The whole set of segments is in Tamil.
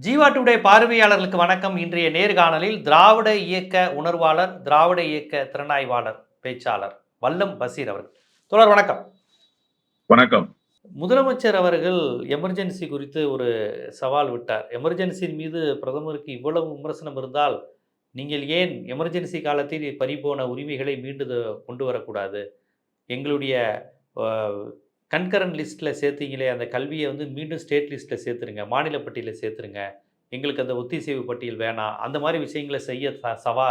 ஜீவா டுடே பார்வையாளர்களுக்கு வணக்கம். இன்றைய நேர்காணலில் திராவிட இயக்க உணர்வாளர் திராவிட இயக்க திறனாய்வாளர் பேச்சாளர் வல்லம் பசீர் அவர்கள். தொடர் வணக்கம். வணக்கம். முதலமைச்சர் அவர்கள் எமர்ஜென்சி குறித்து ஒரு சவால் விட்டார். எமர்ஜென்சியின் மீது பிரதமருக்கு இவ்வளவு விமர்சனம் இருந்தால் நீங்கள் ஏன் எமர்ஜென்சி காலத்தில் பறிபோன உரிமைகளை மீண்டு கொண்டு வரக்கூடாது? எங்களுடைய கன்கரண்ட் லிஸ்ட்டில் சேர்த்தீங்களே அந்த கல்வியை வந்து மீண்டும் ஸ்டேட் லிஸ்ட்டில் சேர்த்துருங்க மாநில பட்டியலில் சேர்த்துருங்க. எங்களுக்கு அந்த ஒத்திசைவு பட்டியல் வேணாம். அந்த மாதிரி விஷயங்களை செய்ய சவா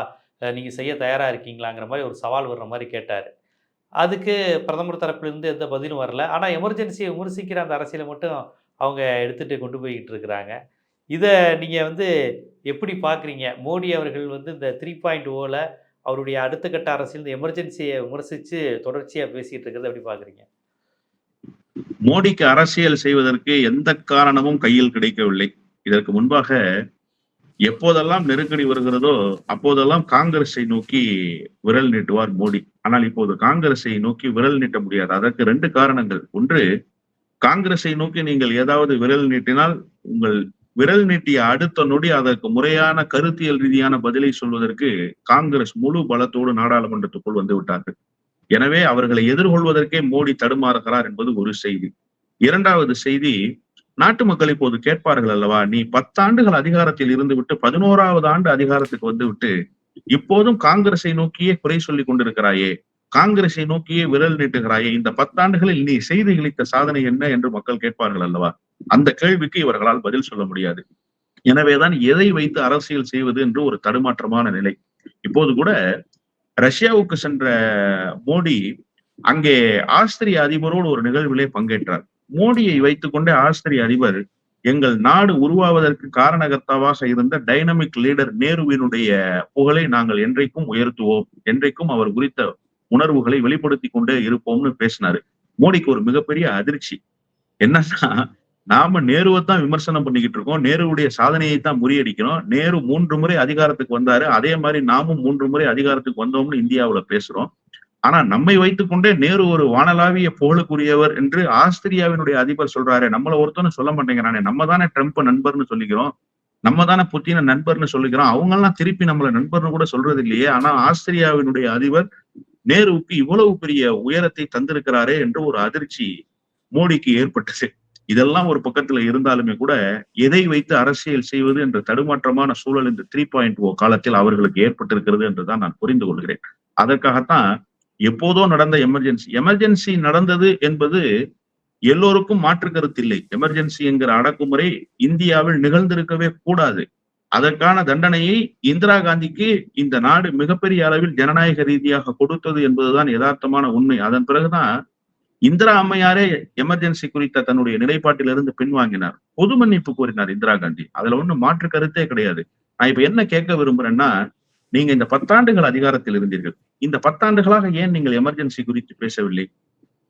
நீங்கள் செய்ய தயாராக இருக்கீங்களாங்கிற மாதிரி ஒரு சவால் வர்ற மாதிரி கேட்டார். அதுக்கு பிரதமர் தரப்பிலிருந்து எந்த பதிலும் வரல. ஆனால் எமர்ஜென்சியை விமர்சிக்கிற அந்த அரசியலை மட்டும் அவங்க எடுத்துகிட்டு கொண்டு போய்கிட்டு இருக்கிறாங்க. இதை நீங்கள் வந்து எப்படி பார்க்குறீங்க மோடி அவர்கள் வந்து இந்த த்ரீ பாயிண்ட் ஓவில் அவருடைய அடுத்த கட்ட அரசியல் இந்த எமர்ஜென்சியை விமர்சித்து தொடர்ச்சியாக பேசிகிட்டு இருக்கிறத எப்படி பார்க்குறீங்க மோடிக்கு அரசியல் செய்வதற்கு எந்த காரணமும் கையில் கிடைக்கவில்லை. இதற்கு முன்பாக எப்போதெல்லாம் நெருக்கடி வருகிறதோ அப்போதெல்லாம் காங்கிரஸை நோக்கி விரல் நீட்டுவார் மோடி. ஆனால் இப்போது காங்கிரஸை நோக்கி விரல் நீட்ட முடியாது. அதற்கு ரெண்டு காரணங்கள். ஒன்று காங்கிரஸை நோக்கி நீங்கள் ஏதாவது விரல் நீட்டினால் உங்கள் விரல் நீட்டிய அடுத்த நொடி அதற்கு முறையான கருத்தியல் ரீதியான பதிலை சொல்வதற்கு காங்கிரஸ் முழு பலத்தோடு நாடாளுமன்றத்துக்குள் வந்து விட்டார்கள். எனவே அவர்களை எதிர்கொள்வதற்கே மோடி தடுமாறுகிறார் என்பது ஒரு செய்தி. இரண்டாவது செய்தி நாட்டு மக்கள் இப்போது கேட்பார்கள் அல்லவா நீ பத்தாண்டுகள் அதிகாரத்தில் இருந்து விட்டு பதினோராவது ஆண்டு அதிகாரத்துக்கு வந்து விட்டு இப்போதும் காங்கிரஸை நோக்கியே குறை சொல்லிக் கொண்டிருக்கிறாயே காங்கிரஸை நோக்கியே விரல் நீட்டுகிறாயே இந்த பத்தாண்டுகளில் நீ செய்து இழித்த சாதனை என்ன என்று மக்கள் கேட்பார்கள் அல்லவா? அந்த கேள்விக்கு இவர்களால் பதில் சொல்ல முடியாது. எனவேதான் எதை வைத்து அரசியல் செய்வது என்று ஒரு தடுமாற்றமான நிலை. இப்போது கூட ரஷ்யாவுக்கு சென்ற மோடி அங்கே ஆஸ்திரிய அதிபரோடு ஒரு நிகழ்விலே பங்கேற்றார். மோடியை வைத்துக்கொண்டே ஆஸ்திரிய அதிபர் எங்கள் நாடு உருவாவதற்கு காரணகர்த்தாவாக இருந்த டைனமிக் லீடர் நேருவினுடைய புகழை நாங்கள் என்றைக்கும் உயர்த்துவோம். என்றைக்கும் அவர் குறித்த உணர்வுகளை வெளிப்படுத்தி கொண்டே இருப்போம்னு பேசினாரு. மோடிக்கு ஒரு மிகப்பெரிய அதிர்ச்சி. என்னன்னா நாம நேருவை தான் விமர்சனம் பண்ணிக்கிட்டு இருக்கோம். நேருவுடைய சாதனையை தான் முறியடிக்கிறோம். நேரு மூன்று முறை அதிகாரத்துக்கு வந்தாரு. அதே மாதிரி நாமும் மூன்று முறை அதிகாரத்துக்கு வந்தோம்னு இந்தியாவுல பேசுறோம். ஆனா நம்மை வைத்துக்கொண்டே நேரு ஒரு வானலாவிய புகழுக்குரியவர் என்று ஆஸ்திரியாவினுடைய அதிபர் சொல்றாரு. நம்மள ஒருத்தனும் சொல்ல மாட்டேங்கிறானே. நம்ம தானே ட்ரம்ப் நண்பர்னு சொல்லிக்கிறோம். நம்ம தானே புத்தின நண்பர்னு சொல்லிக்கிறோம். அவங்க எல்லாம் திருப்பி நம்மள நண்பர்னு கூட சொல்றது இல்லையே ஆனா ஆஸ்திரியாவினுடைய அதிபர் நேருவுக்கு இவ்வளவு பெரிய உயரத்தை தந்திருக்கிறாரே என்று ஒரு அதிர்ச்சி மோடிக்கு ஏற்பட்டது. இதெல்லாம் ஒரு பக்கத்துல இருந்தாலுமே கூட எதை வைத்து அரசியல் செய்வது என்ற தடுமாற்றமான சூழல் இந்த த்ரீ பாயிண்ட் ஓ காலத்தில் அவர்களுக்கு ஏற்பட்டிருக்கிறது என்றுதான் நான் புரிந்து கொள்கிறேன். அதற்காகத்தான் எப்போதோ நடந்த எமர்ஜென்சி எமர்ஜென்சி நடந்தது என்பது எல்லோருக்கும் மாற்று கருத்து இல்லை. எமர்ஜென்சி என்கிற அடக்குமுறை இந்தியாவில் நிகழ்ந்திருக்கவே கூடாது. அதற்கான தண்டனையை இந்திரா காந்திக்கு இந்த நாடு மிகப்பெரிய அளவில் ஜனநாயக ரீதியாக கொடுத்தது என்பதுதான் யதார்த்தமான உண்மை. அதன் பிறகுதான் இந்திரா அம்மையாரே எமர்ஜென்சி குறித்த தன்னுடைய நிலைப்பாட்டிலிருந்து பின்வாங்கினார். பொது மன்னிப்பு கோரினார் இந்திரா காந்தி. அதுல ஒண்ணும் மாற்று கருத்தே கிடையாது. நான் இப்ப என்ன கேட்க விரும்புறேன்னா நீங்க இந்த பத்தாண்டுகள் அதிகாரத்தில் இருந்தீர்கள். இந்த பத்தாண்டுகளாக ஏன் நீங்கள் எமர்ஜென்சி குறித்து பேசவில்லை?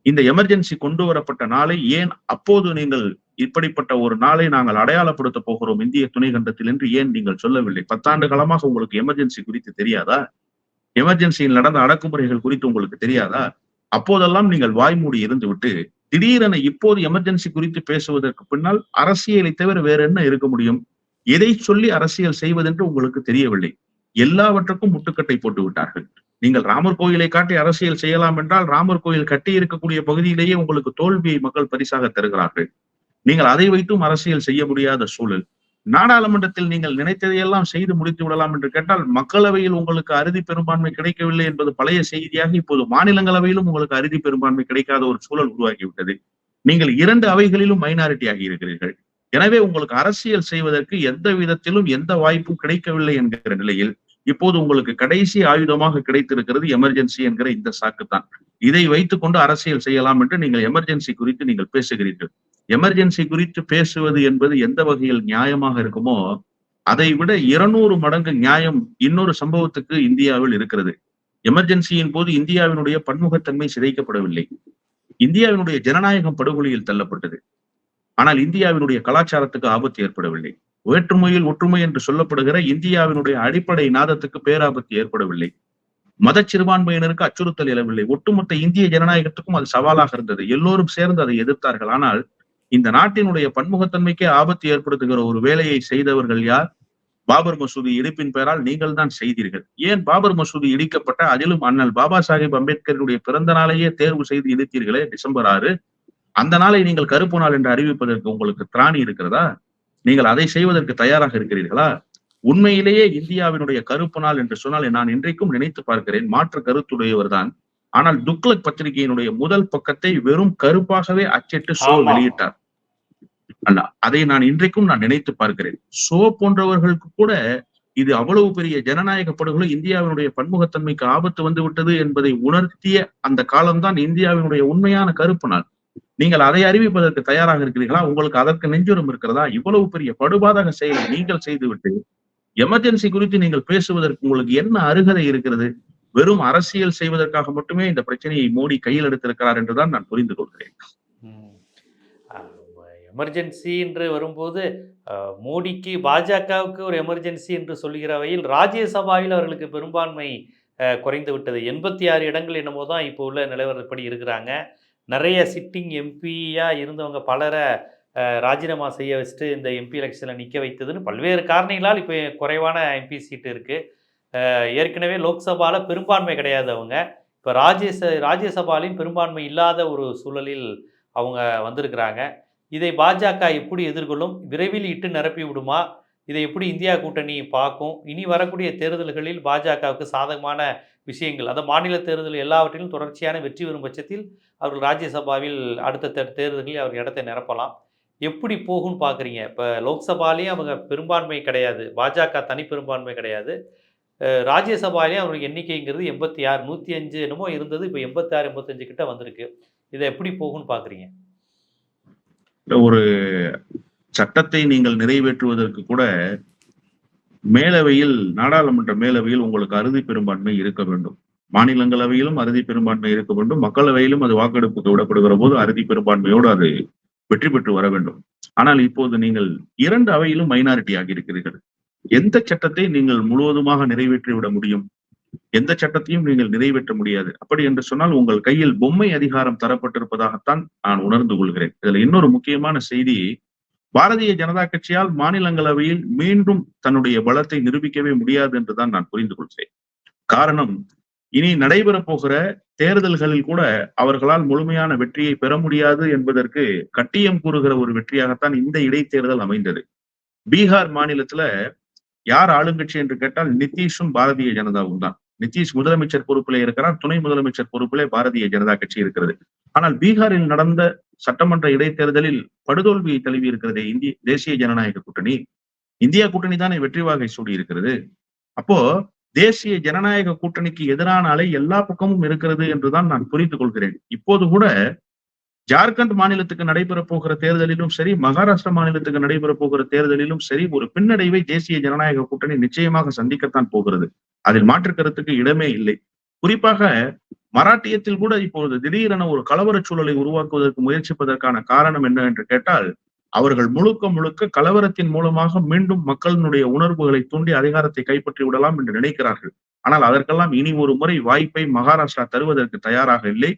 இந்த எமர்ஜென்சி கொண்டு வரப்பட்ட நாளை ஏன் அப்போது நீங்கள் இப்படிப்பட்ட ஒரு நாளை நாங்கள் அடையாளப்படுத்த போகிறோம் இந்திய துணைக்கண்டத்தில் என்று ஏன் நீங்கள் சொல்லவில்லை? பத்தாண்டு காலமாக உங்களுக்கு எமர்ஜென்சி குறித்து தெரியாதா? எமர்ஜென்சியில் நடந்த அடக்குமுறைகள் குறித்து உங்களுக்கு தெரியாதா? அப்போதெல்லாம் நீங்கள் வாய்மூடி இருந்து விட்டு திடீரென இப்போது எமர்ஜென்சி குறித்து பேசுவதற்கு பின்னால் அரசியலை தவிர வேற என்ன இருக்க முடியும்? எதை சொல்லி அரசியல் செய்வதென்று உங்களுக்கு தெரியவில்லை. எல்லாவற்றுக்கும் முட்டுக்கட்டை போட்டு விட்டார்கள். நீங்கள் ராமர் கோயிலை காட்டி அரசியல் செய்யலாம் என்றால் ராமர் கோயில் கட்டி இருக்கக்கூடிய பகுதியிலேயே உங்களுக்கு தோல்வியை மக்கள் பரிசாக தருகிறார்கள். நீங்கள் அதை வைத்தும் அரசியல் செய்ய முடியாத சூழல். நாடாளுமன்றத்தில் நீங்கள் நினைத்ததையெல்லாம் செய்து முடித்து விடலாம் என்று கேட்டால் மக்களவையில் உங்களுக்கு அறுதி பெரும்பான்மை கிடைக்கவில்லை என்பது பழைய செய்தியாக இப்போது மாநிலங்களவையிலும் உங்களுக்கு அறுதி பெரும்பான்மை கிடைக்காத ஒரு சூழல் உருவாகிவிட்டது. நீங்கள் இரண்டு அவைகளிலும் மைனாரிட்டி ஆகி இருக்கிறீர்கள். எனவே உங்களுக்கு அரசியல் செய்வதற்கு எந்த விதத்திலும் எந்த வாய்ப்பும் கிடைக்கவில்லை என்கிற நிலையில் இப்போது உங்களுக்கு கடைசி ஆயுதமாக கிடைத்திருக்கிறது எமர்ஜென்சி என்கிற இந்த சாக்குத்தான். இதை வைத்துக்கொண்டு அரசியல் செய்யலாம் என்று நீங்கள் எமர்ஜென்சி குறித்து நீங்கள் பேசுகிறீர்கள். எமர்ஜென்சி குறித்து பேசுவது என்பது எந்த வகையில் நியாயமாக இருக்குமோ அதை விட இருநூறு மடங்கு நியாயம் இன்னொரு சம்பவத்துக்கு இந்தியாவில் இருக்கிறது. எமர்ஜென்சியின் போது இந்தியாவினுடைய பன்முகத்தன்மை சிதைக்கப்படவில்லை. இந்தியாவினுடைய ஜனநாயகம் படுகொலியில் தள்ளப்பட்டது. ஆனால் இந்தியாவினுடைய கலாச்சாரத்துக்கு ஆபத்து ஏற்படவில்லை. வேற்றுமையில் ஒற்றுமை என்று சொல்லப்படுகிற இந்தியாவினுடைய அடிப்படை நாதத்துக்கு பேராபத்து ஏற்படவில்லை. மத சிறுபான்மையினருக்கு அச்சுறுத்தல் எழவில்லை. ஒட்டுமொத்த இந்திய ஜனநாயகத்துக்கும் அது சவாலாக இருந்தது. எல்லோரும் சேர்ந்து அதை எதிர்த்தார்கள். ஆனால் இந்த நாட்டினுடைய பன்முகத்தன்மைக்கே ஆபத்து ஏற்படுத்துகிற ஒரு வேலையை செய்தவர்கள் யார்? பாபர் மசூதி இடிப்பின் பெயரால் நீங்கள் தான் செய்தீர்கள். ஏன் பாபர் மசூதி இடிக்கப்பட்ட? அதிலும் அண்ணல் பாபா சாஹேப் அம்பேத்கருடைய பிறந்த நாளையே தேர்வு செய்து இடித்தீர்களே டிசம்பர் ஆறு. அந்த நாளை நீங்கள் கருப்பு நாள் என்று அறிவிப்பதற்கு உங்களுக்கு திராணி இருக்கிறதா? நீங்கள் அதை செய்வதற்கு தயாராக இருக்கிறீர்களா? உண்மையிலேயே இந்தியாவினுடைய கருப்பு நாள் என்று சொன்னால் நான் இன்றைக்கும் நினைத்து பார்க்கிறேன் மாற்று கருத்துடையவர் தான் ஆனால் துக்ளக் பத்திரிகையினுடைய முதல் பக்கத்தை வெறும் கருப்பாகவே அச்சிட்டு ஷோ ஆமா. வெளியிட்டார். அதை நான் இன்றைக்கும் நான் நினைத்து பார்க்கிறேன். சோ போன்றவர்களுக்கு கூட இது அவ்வளவு பெரிய ஜனநாயக படுகொலை இந்தியாவினுடைய பன்முகத்தன்மைக்கு ஆபத்து வந்து விட்டது என்பதை உணர்த்திய அந்த காலம்தான் இந்தியாவினுடைய உண்மையான கருப்பு நாள். நீங்கள் அதை அறிவிப்பதற்கு தயாராக இருக்கிறீர்களா? உங்களுக்கு அதற்கு நெஞ்சுரம் இருக்கிறதா? இவ்வளவு பெரிய படுபாதக செயலை நீங்கள் செய்துவிட்டு எமர்ஜென்சி குறித்து நீங்கள் பேசுவதற்கு உங்களுக்கு என்ன அருகதை இருக்கிறது? வெறும் அரசியல் செய்வதற்காக மட்டுமே இந்த பிரச்சனையை மோடி கையில் எடுத்திருக்கிறார் என்றுதான் நான் புரிந்து கொள்கிறேன். எமர்ஜென்சி என்று வரும்போது மோடிக்கு பாஜகவுக்கு ஒரு எமர்ஜென்சி என்று சொல்கிற வகையில் ராஜ்யசபாவில் அவர்களுக்கு பெரும்பான்மை குறைந்து விட்டது. எண்பத்தி ஆறு இடங்கள் என்னமோ தான் இப்போ உள்ள நிலவரப்படி இருக்கிறாங்க. நிறைய சிட்டிங் எம்பியாக இருந்தவங்க பலரை ராஜினாமா செய்ய வச்சுட்டு இந்த எம்பி எலெக்ஷனில் நிற்க வைத்ததுன்னு பல்வேறு காரணங்களால் இப்போ குறைவான எம்பி சீட்டு இருக்குது ஏற்கனவே லோக்சபாவில் பெரும்பான்மை கிடையாது அவங்க. இப்போ ராஜ்யச ராஜ்யசபாலையும் பெரும்பான்மை இல்லாத ஒரு சூழலில் அவங்க வந்திருக்கிறாங்க. இதை பாஜக எப்படி எதிர்கொள்ளும்? விரைவில் இட்டு நிரப்பி விடுமா? இதை எப்படி இந்தியா கூட்டணி பார்க்கும்? இனி வரக்கூடிய தேர்தல்களில் பாஜகவுக்கு சாதகமான விஷயங்கள். அந்த மாநில தேர்தல் எல்லாவற்றிலும் தொடர்ச்சியான வெற்றி பெறும் பட்சத்தில் அவர்கள் ராஜ்யசபாவில் அடுத்த தே- தேர்தல்களில் அவர் இடத்தை நிரப்பலாம். எப்படி போகும்னு பார்க்குறீங்க? இப்போ லோக்சபாலேயும் அவங்க பெரும்பான்மை கிடையாது. பாஜக தனி பெரும்பான்மை கிடையாது. அஹ் ராஜ்யசபாலேயும் அவருடைய எண்ணிக்கைங்கிறது எண்பத்தி ஆறு நூற்றி அஞ்சு என்னமோ இருந்தது. இப்போ எண்பத்தி ஆறு எண்பத்தஞ்சு கிட்ட வந்திருக்கு. இதை எப்படி போகும்னு பார்க்குறீங்க? ஒரு சட்டத்தை நீங்கள் நிறைவேற்றுவதற்கு கூட மேலவையில் நாடாளுமன்ற மேலவையில் உங்களுக்கு அறுதி பெரும்பான்மை இருக்க வேண்டும். மாநிலங்களவையிலும் அறுதி பெரும்பான்மை இருக்க வேண்டும். மக்களவையிலும் அது வாக்கெடுப்புக்கு விடப்படுகிற போது அறுதி பெரும்பான்மையோடு அது வெற்றி பெற்று வர வேண்டும். ஆனால் இப்போது நீங்கள் இரண்டு அவையிலும் மைனாரிட்டி ஆகியிருக்கிறீர்கள் எந்த சட்டத்தை நீங்கள் முழுவதுமாக நிறைவேற்றி விட முடியும்? எந்த சட்டத்தையும் நீங்கள் நிறைவேற்ற முடியாது. அப்படி என்று சொன்னால் உங்கள் கையில் பொம்மை அதிகாரம் தரப்பட்டிருப்பதாகத்தான் நான் உணர்ந்து கொள்கிறேன். இதுல இன்னொரு முக்கியமான செய்தி பாரதிய ஜனதா கட்சியால் மாநிலங்களவையில் மீண்டும் தன்னுடைய பலத்தை நிரூபிக்கவே முடியாது என்றுதான் நான் புரிந்து கொள்கிறேன். காரணம் இனி நடைபெற போகிற தேர்தல்களில் கூட அவர்களால் முழுமையான வெற்றியை பெற முடியாது என்பதற்கு கட்டியம் கூறுகிற ஒரு வெற்றியாகத்தான் இந்த இடைத்தேர்தல் அமைந்தது. பீகார் மாநிலத்துல யார் ஆளுங்கட்சி என்று கேட்டால் நிதிஷும் பாரதிய ஜனதாவும் தான். நிதிஷ் முதலமைச்சர் பொறுப்பிலே இருக்கிறார் துணை முதலமைச்சர் பொறுப்பிலே பாரதிய ஜனதா கட்சி இருக்கிறது. ஆனால் பீகாரில் நடந்த சட்டமன்ற இடைத்தேர்தலில் படுதோல்வியை தழுவி இருக்கிறதே இந்திய தேசிய ஜனநாயக கூட்டணி. இந்தியா கூட்டணி தானே வெற்றி வாகை சூடி இருக்கிறது. அப்போ தேசிய ஜனநாயக கூட்டணிக்கு எதிரான அலை எல்லா பக்கமும் இருக்கிறது என்றுதான் நான் புரிந்து கொள்கிறேன். இப்போது கூட ஜார்க்கண்ட் மாநிலத்துக்கு நடைபெற போகிற தேர்தலிலும் சரி மகாராஷ்டிரா மாநிலத்துக்கு நடைபெற போகிற தேர்தலிலும் சரி ஒரு பின்னடைவை தேசிய ஜனநாயக கூட்டணி நிச்சயமாக சந்திக்கத்தான் போகிறது. அதில் மாற்று கருத்துக்கு இடமே இல்லை. குறிப்பாக மராட்டியத்தில் கூட இப்போது திடீரென ஒரு கலவரச் சூழலை உருவாக்குவதற்கு முயற்சிப்பதற்கான காரணம் என்ன என்று கேட்டால் அவர்கள் முழுக்க முழுக்க கலவரத்தின் மூலமாக மீண்டும் மக்களினுடைய உணர்வுகளை தூண்டி அதிகாரத்தை கைப்பற்றி விடலாம் என்று நினைக்கிறார்கள். ஆனால் அதற்கெல்லாம் இனி ஒரு முறை வாய்ப்பை மகாராஷ்டிரா தருவதற்கு தயாராக இல்லை.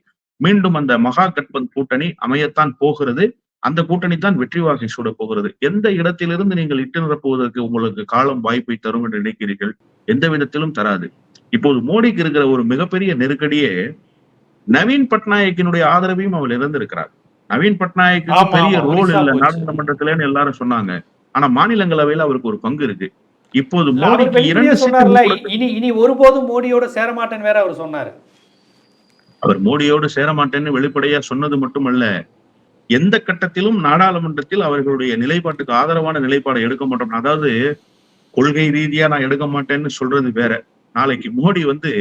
மீண்டும் அந்த மகா கட்பந்த் கூட்டணி அமையத்தான் போகிறது. அந்த கூட்டணி தான் வெற்றி வாகை சூட போகிறது. எந்த இடத்திலிருந்து நீங்கள் இட்டு நிரப்புவதற்கு உங்களுக்கு காலம் வாய்ப்பை தரும் என்று நினைக்கிறீர்கள்? எந்த விதத்திலும் தராது. இப்போது மோடிக்கு இருக்கிற ஒரு மிகப்பெரிய நெருக்கடியே நவீன் பட்நாயக்கினுடைய ஆதரவையும் அவர் இழந்திருக்கிறார் நவீன் பட்நாயக்கு பெரிய ரோல் இல்ல. நாடாளுமன்றத்திலேன்னு எல்லாரும் சொன்னாங்க. ஆனா மாநிலங்களவையில அவருக்கு ஒரு பங்கு இருக்கு. இப்போது மோடிக்கு இரண்டு இனி இனி ஒருபோதும் மோடியோட சேர மாட்டேன்னு வேற அவர் சொன்னாரு. அவர் மோடியோடு சேரமாட்டேன்னு வெளிப்படையா சொன்னது மட்டுமல்ல எந்த கட்டத்திலும் நாடாளுமன்றத்தில் அவர்களுடைய நிலைப்பாட்டுக்கு ஆதரவான நிலைப்பாடை எடுக்க மாட்டோம். அதாவது கொள்கை ரீதியா நான் எடுக்க மாட்டேன்னு சொல்றது வேற. நாளைக்கு மோடி வந்து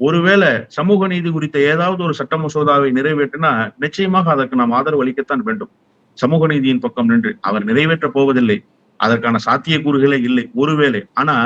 ஒருவேளை சமூக நீதி குறித்த ஏதாவது ஒரு சட்ட மசோதாவை நிறைவேற்றினா நிச்சயமாக அதற்கு நாம் ஆதரவு அளிக்கத்தான் வேண்டும். சமூக நீதியின் பக்கம் நின்று அவர் நிறைவேற்ற போவதில்லை. அதற்கான சாத்தியக்கூறுகளே இல்லை ஒருவேளை. ஆனா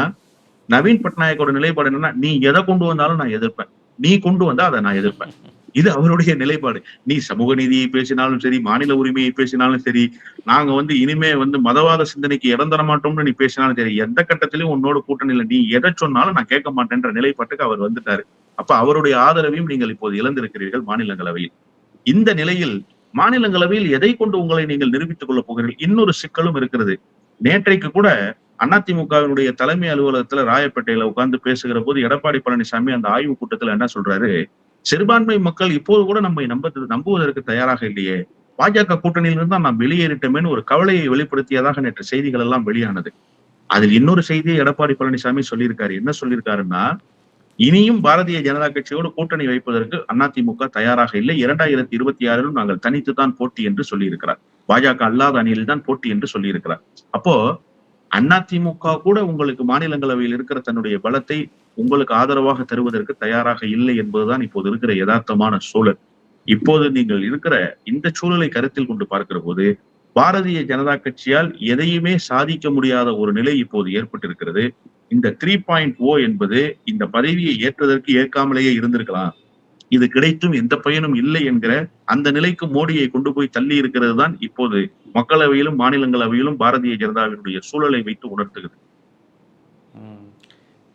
நவீன் பட்நாயக்கோட நிலைப்பாடு என்னன்னா நீ எதை கொண்டு வந்தாலும் நான் எதிர்ப்பேன். நீ கொண்டு வந்தா அதை நான் எதிர்ப்பேன். இது அவருடைய நிலைப்பாடு. நீ சமூக நீதியை பேசினாலும் சரி மாநில உரிமையை பேசினாலும் சரி நாங்க வந்து இனிமே வந்து மதவாத சிந்தனைக்கு இடம் தர மாட்டோம்னு நீ பேசினாலும் சரி எந்த கட்டத்திலயும் உன்னோட கூட்டணியில நீ எதை சொன்னாலும் நான் கேட்க மாட்டேன்ற நிலைப்பாட்டுக்கு அவர் வந்துட்டாரு. அப்ப அவருடைய ஆதரவையும் நீங்கள் இப்போது இழந்திருக்கிறீர்கள் மாநிலங்களவையில். இந்த நிலையில் மாநிலங்களவையில் எதை கொண்டு உங்களை நீங்கள் நிரூபித்துக் கொள்ளப் போகிறீர்கள்? இன்னொரு சிக்கலும் இருக்கிறது. நேற்றைக்கு கூட அதிமுகவினுடைய தலைமை அலுவலகத்துல ராயப்பேட்டையில உட்கார்ந்து பேசுகிற போது எடப்பாடி பழனிசாமி அந்த ஆய்வு கூட்டத்துல என்ன சொல்றாரு? சிறுபான்மை மக்கள் இப்போது கூட நம்மை நம்ப நம்புவதற்கு தயாராக இல்லையே. பாஜக கூட்டணியிலிருந்து தான் நாம் வெளியேறிட்டோமேன்னு ஒரு கவலையை வெளிப்படுத்தியதாக நேற்று செய்திகள் எல்லாம் வெளியானது. அதில் இன்னொரு செய்தியை எடப்பாடி பழனிசாமி சொல்லியிருக்காரு. என்ன சொல்லியிருக்காருன்னா இனியும் பாரதிய ஜனதா கட்சியோடு கூட்டணி வைப்பதற்கு அதிமுக தயாராக இல்லை. இரண்டாயிரத்தி இருபத்தி ஆறிலும் நாங்கள் தனித்து தான் போட்டி என்று சொல்லியிருக்கிறார். பாஜக அல்லாத அணியில் தான் போட்டி என்று சொல்லியிருக்கிறார். அப்போ அதிமுக கூட உங்களுக்கு மாநிலங்களவையில் இருக்கிற தன்னுடைய பலத்தை உங்களுக்கு ஆதரவாக தருவதற்கு தயாராக இல்லை என்பதுதான் இப்போது இருக்கிற யதார்த்தமான சூழல். இப்போது நீங்கள் இருக்கிற இந்த சூழலை கருத்தில் கொண்டு பார்க்கிற போது பாரதிய ஜனதா கட்சியால் எதையுமே சாதிக்க முடியாத ஒரு நிலை இப்போது ஏற்பட்டிருக்கிறது. இந்த த்ரீ பாயிண்ட் ஓ என்பது இந்த பதவியை ஏற்றதற்கு ஏற்காமலேயே இருந்திருக்கலாம். இது கிடைத்தும் எந்த பயனும் இல்லை என்கிற அந்த நிலைக்கு மோடியை கொண்டு போய் தள்ளி இருக்கிறது தான் இப்போது மக்களவையிலும் மாநிலங்களவையிலும் பாரதிய ஜனதாவினுடைய சூழலை வைத்து உணர்த்துகிறது.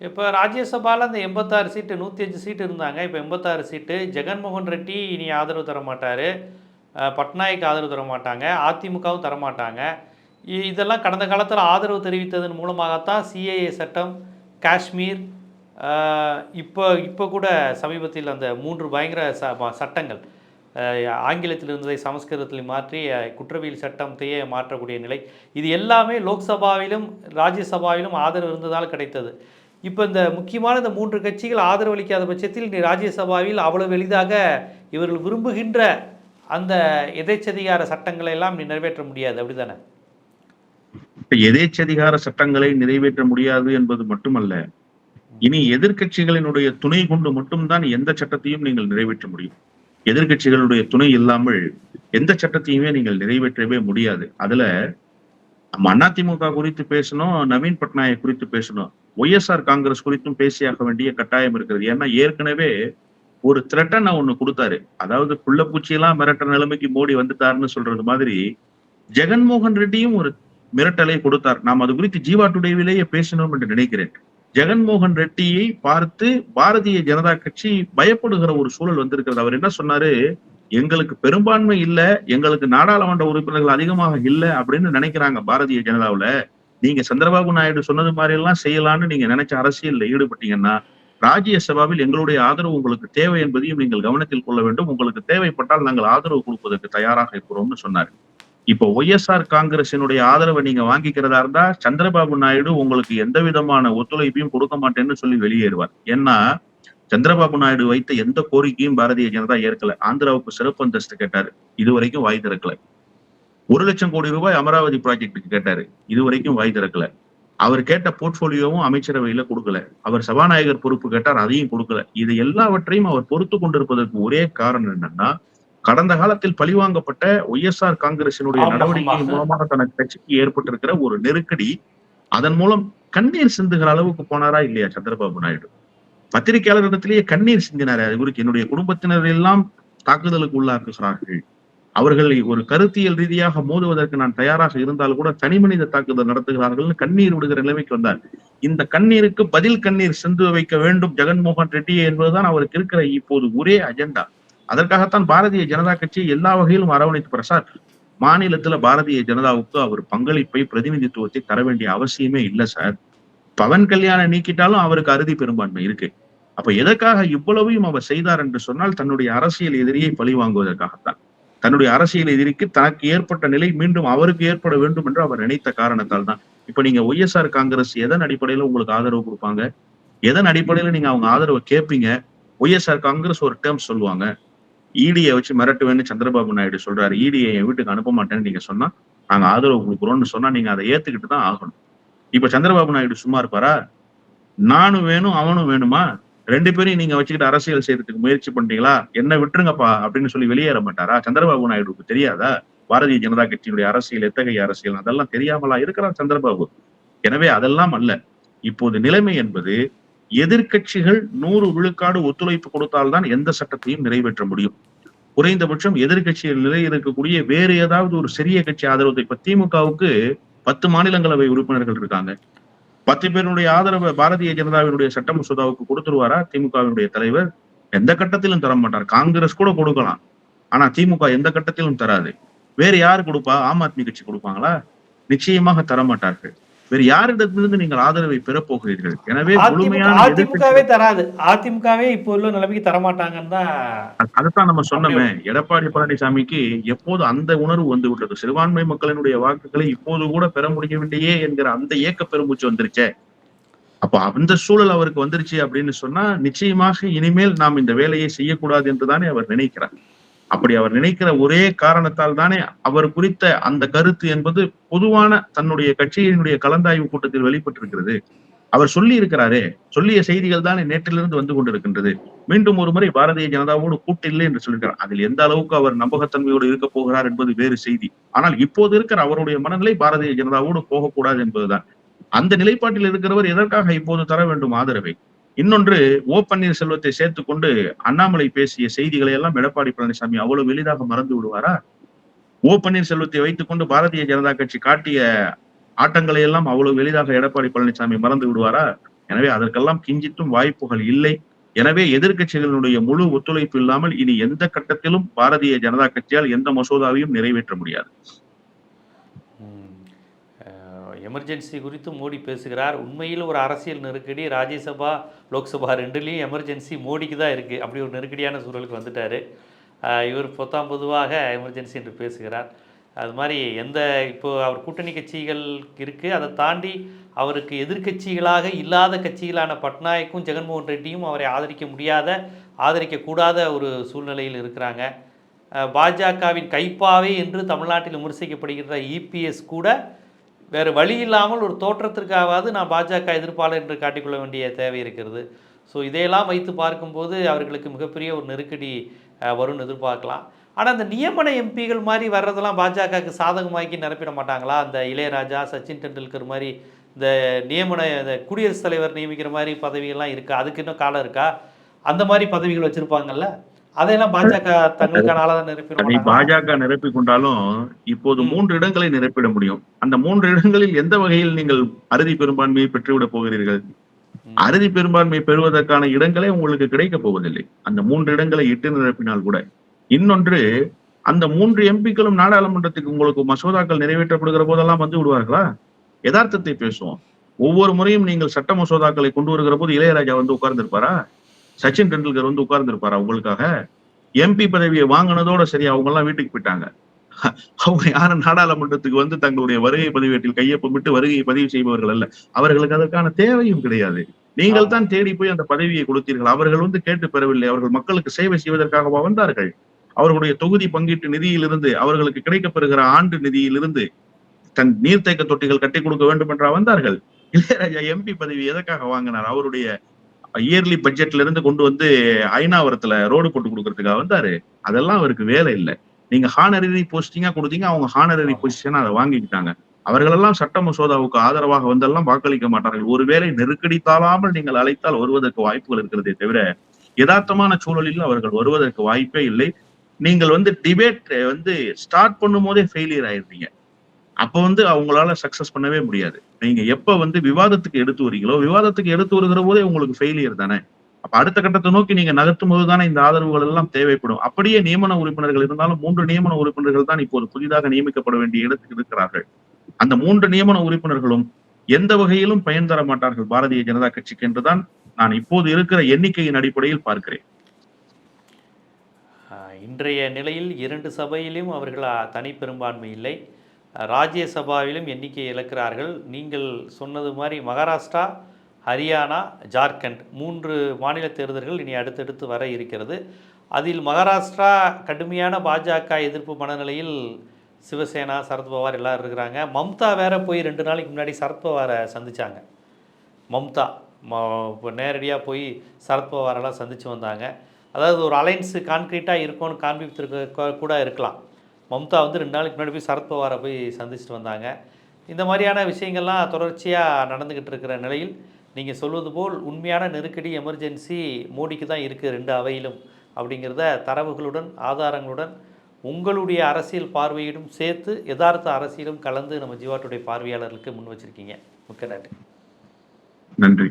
இப்போ ராஜ்யசபாவில் அந்த எண்பத்தாறு சீட்டு நூற்றி அஞ்சு சீட்டு இருந்தாங்க. இப்போ எண்பத்தாறு சீட்டு. ஜெகன்மோகன் ரெட்டி இனி ஆதரவு தர மாட்டார் பட்நாயக் ஆதரவு தர மாட்டாங்க அதிமுகவும் தர மாட்டாங்க இதெல்லாம் கடந்த காலத்தில் ஆதரவு தெரிவித்ததன் மூலமாகத்தான் சிஏஏ சட்டம் காஷ்மீர் இப்போ இப்போ கூட சமீபத்தில் அந்த மூன்று பயங்கர ச சட்டங்கள் ஆங்கிலத்தில் இருந்ததை சமஸ்கிருதத்தில் மாற்றி குற்றவியல் சட்டத்தையே மாற்றக்கூடிய நிலை. இது எல்லாமே லோக்சபாவிலும் ராஜ்யசபாவிலும் ஆதரவு இருந்ததால் கிடைத்தது. இப்போ இந்த முக்கியமான இந்த மூன்று கட்சிகள் ஆதரவு அளிக்காத பட்சத்தில் நீ ராஜ்யசபாவில் அவ்வளவு எளிதாக இவர்கள் விரும்புகின்ற அந்த எதேச்சதிகார சட்டங்களை எல்லாம் நீ நிறைவேற்ற முடியாது. அப்படிதானே இப்ப எதேச்சதிகார சட்டங்களை நிறைவேற்ற முடியாது என்பது மட்டுமல்ல இனி எதிர்கட்சிகளினுடைய துணை கொண்டு மட்டும்தான் எந்த சட்டத்தையும் நீங்கள் நிறைவேற்ற முடியும். எதிர்கட்சிகளுடைய துணை இல்லாமல் எந்த சட்டத்தையுமே நீங்கள் நிறைவேற்றவே முடியாது. அதுல நம்ம அதிமுக குறித்து பேசணும் நவீன் பட்நாயக் குறித்து பேசணும் ஒய்எஸ்ஆர் காங்கிரஸ் குறித்தும் பேசியாக வேண்டிய கட்டாயம் இருக்கிறது. ஏன்னா ஏற்கனவே ஒரு த்ரெட்டனை ஒண்ணு கொடுத்தாரு. அதாவது புள்ளப்பூச்சியெல்லாம் மிரட்டுற நிலைமைக்கு மோடி வந்துட்டாருன்னு சொல்றது மாதிரி ஜெகன்மோகன் ரெட்டியும் ஒரு மிரட்டலை கொடுத்தார். நாம் அது குறித்து ஜீவா டுடேவிலேயே பேசணும் என்று நினைக்கிறேன். ஜெகன்மோகன் ரெட்டியை பார்த்து பாரதிய ஜனதா கட்சி பயப்படுகிற ஒரு சூழல் வந்திருக்கிறது. அவர் என்ன சொன்னாரு? எங்களுக்கு பெரும்பான்மை இல்ல எங்களுக்கு நாடாளுமன்ற உறுப்பினர்கள் அதிகமாக இல்ல அப்படின்னு நினைக்கிறாங்க பாரதிய ஜனதாவுல. நீங்க சந்திரபாபு நாயுடு சொன்னது மாதிரி எல்லாம் செய்யலாம்னு நீங்க நினைச்ச அரசியல்ல ஈடுபட்டீங்கன்னா ராஜ்யசபாவில் எங்களுடைய ஆதரவு உங்களுக்கு தேவை என்பதையும் நீங்கள் கவனத்தில் கொள்ள வேண்டும். உங்களுக்கு தேவைப்பட்டால் நாங்கள் ஆதரவு கொடுப்பதற்கு தயாராக இருக்கிறோம்னு சொன்னாரு. இப்போ ஒய்எஸ்ஆர் காங்கிரசினுடைய ஆதரவை நீங்க வாங்கிக்கிறதா இருந்தா சந்திரபாபு நாயுடு உங்களுக்கு எந்த விதமான ஒத்துழைப்பையும் கொடுக்க மாட்டேன்னு சொல்லி வெளியேறுவார். ஏன்னா சந்திரபாபு நாயுடு வைத்த எந்த கோரிக்கையும் பாரதிய ஜனதா ஏற்கல. ஆந்திராவுக்கு சிறப்பு அந்தஸ்து கேட்டாரு. இதுவரைக்கும் வாய் திறக்கல. ஒரு லட்சம் கோடி ரூபாய் அமராவதி ப்ராஜெக்டுக்கு கேட்டாரு. இதுவரைக்கும் வாய் திறக்கல. அவர் கேட்ட போர்ட்போலியோவும் அமைச்சரவையில கொடுக்கல. அவர் சபாநாயகர் பொறுப்பு கேட்டார் அதையும் கொடுக்கல. இது எல்லாவற்றையும் அவர் பொறுத்து கொண்டிருப்பதற்கு ஒரே காரணம் என்னன்னா கடந்த காலத்தில் பழிவாங்கப்பட்ட ஒய்எஸ்ஆர் காங்கிரசினுடைய நடவடிக்கை. மூலமாக தனக்கு கட்சிக்கு ஏற்பட்டிருக்கிற ஒரு நெருக்கடி அதன் மூலம் கண்ணீர் சிந்துகிற அளவுக்கு போனாரா இல்லையா சந்திரபாபு நாயுடு? பத்திரிகையாளரிடத்திலேயே கண்ணீர் சிந்தினாரு. அது குறித்து என்னுடைய குடும்பத்தினர் எல்லாம் தாக்குதலுக்கு உள்ளாக்குகிறார்கள் அவர்களை ஒரு கருத்தியல் ரீதியாக மோதுவதற்கு நான் தயாராக இருந்தால் கூட தனிமனித தாக்குதல் நடத்துகிறார்கள் கண்ணீர் விடுகிற நிலைமைக்கு வந்தார். இந்த கண்ணீருக்கு பதில் கண்ணீர் சிந்து வைக்க வேண்டும் ஜெகன்மோகன் ரெட்டி என்பதுதான் அவருக்கு இருக்கிற இப்போது ஒரே அஜெண்டா. அதற்காகத்தான் பாரதிய ஜனதா கட்சி எல்லா வகையிலும் அரவணைத்து பிரசாத் மாநிலத்துல பாரதிய ஜனதாவுக்கு அவர் பங்களிப்பை பிரதிநிதித்துவத்தை தர வேண்டிய அவசியமே இல்லை சார். பவன் கல்யாணம் நீக்கிட்டாலும் அவருக்கு அறுதி பெரும்பான்மை இருக்கு. அப்ப எதற்காக இவ்வளவையும் அவர் செய்தார் என்று சொன்னால் தன்னுடைய அரசியல் எதிரியை பழி வாங்குவதற்காகத்தான். தன்னுடைய அரசியல் எதிரிக்கு தனக்கு ஏற்பட்ட நிலை மீண்டும் அவருக்கு ஏற்பட வேண்டும் என்று அவர் நினைத்த காரணத்தால் தான் இப்ப நீங்க ஒய்எஸ்ஆர் காங்கிரஸ் எதன் அடிப்படையில உங்களுக்கு ஆதரவு கொடுப்பாங்க? எதன் அடிப்படையில நீங்க அவங்க ஆதரவை கேட்பீங்க ஒய்எஸ்ஆர் காங்கிரஸ் ஒரு டேர்ம் சொல்லுவாங்க. இடியை வச்சு மிரட்டுவேன்னு சந்திரபாபு நாயுடு சொல்றாரு. இடியை என் வீட்டுக்கு அனுப்ப மாட்டேன்னு நீங்க சொன்னா நாங்க ஆதரவு கொடுக்குறோம்னு சொன்னா நீங்க அதை ஏத்துக்கிட்டு தான் ஆகணும். இப்ப சந்திரபாபு நாயுடு சும்மா இருப்பாரா? நானும் வேணும் அவனும் வேணுமா? ரெண்டு பேரையும் நீங்க வச்சுக்கிட்டு அரசியல் செய்யறதுக்கு முயற்சி பண்றீங்களா? என்ன விட்டுருங்கப்பா அப்படின்னு சொல்லி வெளியேற மாட்டாரா? சந்திரபாபு நாயுடுக்கு தெரியாதா? பாரதிய ஜனதா கட்சியினுடைய அரசியல் எத்தகைய அரசியல்? அதெல்லாம் தெரியாமலா இருக்கிறார் சந்திரபாபு. எனவே அதெல்லாம் அல்ல. இப்போது நிலைமை என்பது எதிர்கட்சிகள் நூறு விழுக்காடு ஒத்துழைப்பு கொடுத்தால்தான் எந்த சட்டத்தையும் நிறைவேற்ற முடியும். குறைந்தபட்சம் எதிர்க்கட்சியில் நிலை இருக்கக்கூடிய வேறு ஏதாவது ஒரு சிறிய கட்சி ஆதரவு இப்ப திமுகவுக்கு பத்து மாநிலங்களவை உறுப்பினர்கள் இருக்காங்க. பத்து பேருடைய ஆதரவை பாரதிய ஜனதாவினுடைய சட்ட மசோதாவுக்கு கொடுத்துருவாரா? திமுகவினுடைய தலைவர் எந்த கட்டத்திலும் தர மாட்டார். காங்கிரஸ் கூட கொடுக்கலாம். ஆனா திமுக எந்த கட்டத்திலும் தராது. வேற யாரு கொடுப்பா? ஆம் ஆத்மி கட்சி கொடுப்பாங்களா? நிச்சயமாக தரமாட்டார்கள் வேறு யாரிடத்திலிருந்து நீங்கள் ஆதரவை பெறப் போகிறீர்கள்? எனவே முழுமையான அதிமுகவே தராது. அதிமுகவே இப்போ உள்ள நிலைமைக்கு தரமாட்டாங்கன்னு தான் அதைத்தான் நம்ம சொன்னோமே. எடப்பாடி பழனிசாமிக்கு எப்போது அந்த உணர்வு வந்து விட்டது சிறுபான்மை மக்களினுடைய வாக்குகளை இப்போது கூட பெற முடியவில்லையே என்கிற அந்த ஏக்க பெருமூச்சு வந்துருச்சே. அப்ப அந்த சூழல் அவருக்கு வந்துருச்சு அப்படின்னு சொன்னா நிச்சயமாக இனிமேல் நாம் இந்த வேலையை செய்யக்கூடாது என்றுதானே அவர் நினைக்கிறார். அப்படி அவர் நினைக்கிற ஒரே காரணத்தால் தானே அவர் குறித்த அந்த கருத்து என்பது பொதுவான தன்னுடைய கட்சியினுடைய கலந்தாய்வு கூட்டத்தில் வெளிப்பட்டிருக்கிறது. அவர் சொல்லி இருக்கிறாரே சொல்லிய செய்திகள் தானே நேற்றிலிருந்து வந்து கொண்டிருக்கின்றது. மீண்டும் ஒரு முறை பாரதிய ஜனதாவோடு கூட்டில்லை என்று சொல்லியிருக்கிறார். அதில் எந்த அளவுக்கு அவர் நம்பகத்தன்மையோடு இருக்க போகிறார் என்பது வேறு செய்தி. ஆனால் இப்போது இருக்கிற அவருடைய மனநிலை பாரதிய ஜனதாவோடு போகக்கூடாது என்பதுதான். அந்த நிலைப்பாட்டில் இருக்கிறவர் எதற்காக இப்போது தர வேண்டும் ஆதரவை? இன்னொன்று ஓ பன்னீர்செல்வத்தை சேர்த்துக் கொண்டு அண்ணாமலை பேசிய செய்திகளை எல்லாம் எடப்பாடி பழனிசாமி அவ்வளவு எளிதாக மறந்து விடுவாரா? ஓ பன்னீர்செல்வத்தை வைத்துக்கொண்டு பாரதிய ஜனதா கட்சி காட்டிய ஆட்டங்களை எல்லாம் அவ்வளவு எளிதாக எடப்பாடி பழனிசாமி மறந்து விடுவாரா? எனவே அதற்கெல்லாம் கிஞ்சித்தும் வாய்ப்புகள் இல்லை. எனவே எதிர்கட்சிகளினுடைய முழு ஒத்துழைப்பு இல்லாமல் இனி எந்த கட்டத்திலும் பாரதிய ஜனதா கட்சியால் எந்த மசோதாவையும் நிறைவேற்ற முடியாது. எமர்ஜென்சி குறித்து மோடி பேசுகிறார். உண்மையில் ஒரு அரசியல் நெருக்கடி ராஜ்யசபா லோக்சபா ரெண்டுலேயும் எமர்ஜென்சி மோடிக்கு தான் இருக்குது அப்படி ஒரு நெருக்கடியான சூழலுக்கு வந்துட்டார். இவர் பொத்தாம் பொதுவாக எமர்ஜென்சி என்று பேசுகிறார். அது மாதிரி எந்த இப்போது அவர் கூட்டணி கட்சிகள் இருக்குது அதை தாண்டி அவருக்கு எதிர்க்கட்சிகளாக இல்லாத கட்சிகளான பட்நாயக்கும் ஜெகன்மோகன் ரெட்டியும் அவரை ஆதரிக்க முடியாத ஆதரிக்கக்கூடாத ஒரு சூழ்நிலையில் இருக்கிறாங்க. பாஜகவின் கைப்பாவே என்று தமிழ்நாட்டில் விமர்சிக்கப்படுகின்ற இபிஎஸ் கூட வேறு வழி இல்லாமல் ஒரு தோற்றத்திற்காவது நான் பாஜக எதிர்ப்பாளர் என்று காட்டிக்கொள்ள வேண்டிய தேவை இருக்கிறது. ஸோ இதையெல்லாம் வைத்து பார்க்கும்போது அவர்களுக்கு மிகப்பெரிய ஒரு நெருக்கடி வரும்னு எதிர்பார்க்கலாம். ஆனால் அந்த நியமன எம்பிகள் மாதிரி வர்றதெல்லாம் பாஜகவுக்கு சாதகமாக்கி நிரப்பிட மாட்டாங்களா? அந்த இளையராஜா சச்சின் டெண்டுல்கர் மாதிரி இந்த நியமன இந்த குடியரசுத் தலைவர் நியமிக்கிற மாதிரி பதவிகள்லாம் இருக்கா? அதுக்கு இன்னும் காலம் இருக்கா? அந்த மாதிரி பதவிகள் வச்சுருப்பாங்கல்ல? அதையெல்லாம் பாஜக தங்களுக்கான அதை மாட்டாங்களா? பாஜக நிரப்பிக் கொண்டாலும் இப்போது. மூன்று இடங்களை நிரப்பிட முடியும். அந்த மூன்று இடங்களில் எந்த வகையில் நீங்கள் அறுதி பெரும்பான்மையை பெற்றுவிடப் போகிறீர்கள். அறுதி பெரும்பான்மை பெறுவதற்கான இடங்களே உங்களுக்கு கிடைக்கப் போவதில்லை. அந்த மூன்று இடங்களை இட்டு நிரப்பினால் கூட. இன்னொன்று அந்த மூன்று எம்பிக்களும் நாடாளுமன்றத்துக்கு உங்களுக்கு மசோதாக்கள் நிறைவேற்றப்படுகிற போதெல்லாம் வந்து விடுவார்களா? யதார்த்தத்தை பேசுவோம். ஒவ்வொரு முறையும் நீங்கள் சட்ட மசோதாக்களை கொண்டு வருகிற போது இளையராஜா வந்து உட்கார்ந்திருப்பாரா? சச்சின் டெண்டுல்கர் வந்து உட்கார்ந்திருப்பாரா அவங்களுக்காக. எம்பி பதவியை வாங்கினதோட சரி அவங்க எல்லாம் வீட்டுக்கு போயிட்டாங்க. அவங்க யாரும் நாடாளுமன்றத்துக்கு வந்து தங்களுடைய வருகை பதிவேட்டில் கையொப்பமிட்டு வருகையை பதிவு செய்பவர்கள் அல்ல. அவர்களுக்கு அதற்கான தேவையும் கிடையாது. நீங்கள் தான் தேடி போய் அந்த பதவியை கொடுத்தீர்கள். அவர்கள் வந்து கேட்டு பெறவில்லை. அவர்கள் மக்களுக்கு சேவை செய்வதற்காக வந்தார்கள்? அவர்களுடைய தொகுதி பங்கீட்டு நிதியிலிருந்து அவர்களுக்கு கிடைக்கப்பெறுகிற ஆண்டு நிதியிலிருந்து தன் நீர்த்தேக்க தொட்டிகள் கட்டி கொடுக்க வேண்டும் என்றா வந்தார்கள்? இளையராஜா எம்பி பதவி எதற்காக வாங்கினார்? அவருடைய இயர்லி பட்ஜெட்ல இருந்து கொண்டு வந்து ஐநாவரத்துல ரோடு போட்டு கொடுக்கறதுக்காக வந்தாரு. அதெல்லாம் அவருக்கு வேலை இல்லை. நீங்க ஹானரரி போஸ்டிங்கா கொடுத்தீங்க அவங்க ஹானரரி பொசிஷனா அதை வாங்கிக்கிட்டாங்க. அவர்களெல்லாம் சட்ட மசோதாவுக்கு ஆதரவாக வந்தெல்லாம் வாக்களிக்க மாட்டார்கள். ஒருவேளை நெருக்கடி தாழாமல் நீங்கள் அழைத்தால் வருவதற்கு வாய்ப்புகள் இருக்கிறதே தவிர யதார்த்தமான சூழலில் அவர்கள் வருவதற்கு வாய்ப்பே இல்லை. நீங்கள் வந்து டிபேட் வந்து ஸ்டார்ட் பண்ணும் போதே ஃபெயிலியர் ஆயிருந்தீங்க அப்போ வந்து அவங்களால சக்சஸ் பண்ணவே முடியாது. நீங்க எப்ப வந்து விவாதத்துக்கு எடுத்து வரீங்களோ விவாதத்துக்கு எடுத்து வருகிற போதே உங்களுக்கு ஃபெயிலியர் தானே. அப்ப அடுத்த கட்டத்தை நோக்கி நீங்க நகர்த்தும் போது தானே இந்த ஆதரவுகள் எல்லாம் தேவைப்படும். அப்படியே நியமன உறுப்பினர்கள் இருந்தாலும் மூன்று நியமன உறுப்பினர்கள் தான் இப்போது புதிதாக நியமிக்கப்பட வேண்டிய இடத்துக்கு இருக்கிறார்கள். அந்த மூன்று நியமன உறுப்பினர்களும் எந்த வகையிலும் பயன் தர மாட்டார்கள் பாரதிய ஜனதா கட்சிக்கு என்றுதான் நான் இப்போது இருக்கிற எண்ணிக்கையின் அடிப்படையில் பார்க்கிறேன். ஆஹ், இன்றைய நிலையில் இரண்டு சபையிலும் அவர்கள் தனி பெரும்பான்மை இல்லை. ராஜ்யசபாவிலும் எண்ணிக்கை இழக்கிறார்கள். நீங்கள் சொன்னது மாதிரி மகாராஷ்டிரா ஹரியானா ஜார்க்கண்ட் மூன்று மாநில தேர்தல்கள் இனி அடுத்தடுத்து வர இருக்கிறது. அதில் மகாராஷ்டிரா கடுமையான பாஜக எதிர்ப்பு மனநிலையில் சிவசேனா சரத்பவார் எல்லாரும் இருக்கிறாங்க. மம்தா வேற போய் ரெண்டு நாளைக்கு முன்னாடி சரத்பவாரை சந்தித்தாங்க மம்தா ம இப்போ நேரடியாக போய் சரத்பவாரெல்லாம் சந்தித்து வந்தாங்க. அதாவது ஒரு அலைன்ஸு கான்க்ரீட்டாக இருக்கும்னு காண்பித்திருக்க கூட இருக்கலாம். மம்தா வந்து ரெண்டு நாளைக்கு முன்னாடி போய் சரத்பவாரை போய் சந்திச்சுட்டு வந்தாங்க. இந்த மாதிரியான விஷயங்கள்லாம் தொடர்ச்சியாக நடந்துக்கிட்டு இருக்கிற நிலையில் நீங்கள் சொல்வது போல் உண்மையான நெருக்கடி எமர்ஜென்சி மோடிக்கு தான் இருக்குது ரெண்டு அவையிலும் அப்படிங்கிறத தரவுகளுடன் ஆதாரங்களுடன் உங்களுடைய அரசியல் பார்வையிடும் சேர்த்து யதார்த்த அரசியலும் கலந்து நம்ம ஜீவாட்டுடைய பார்வையாளர்களுக்கு முன் வச்சிருக்கீங்க. மிக்க நன்றி. நன்றி.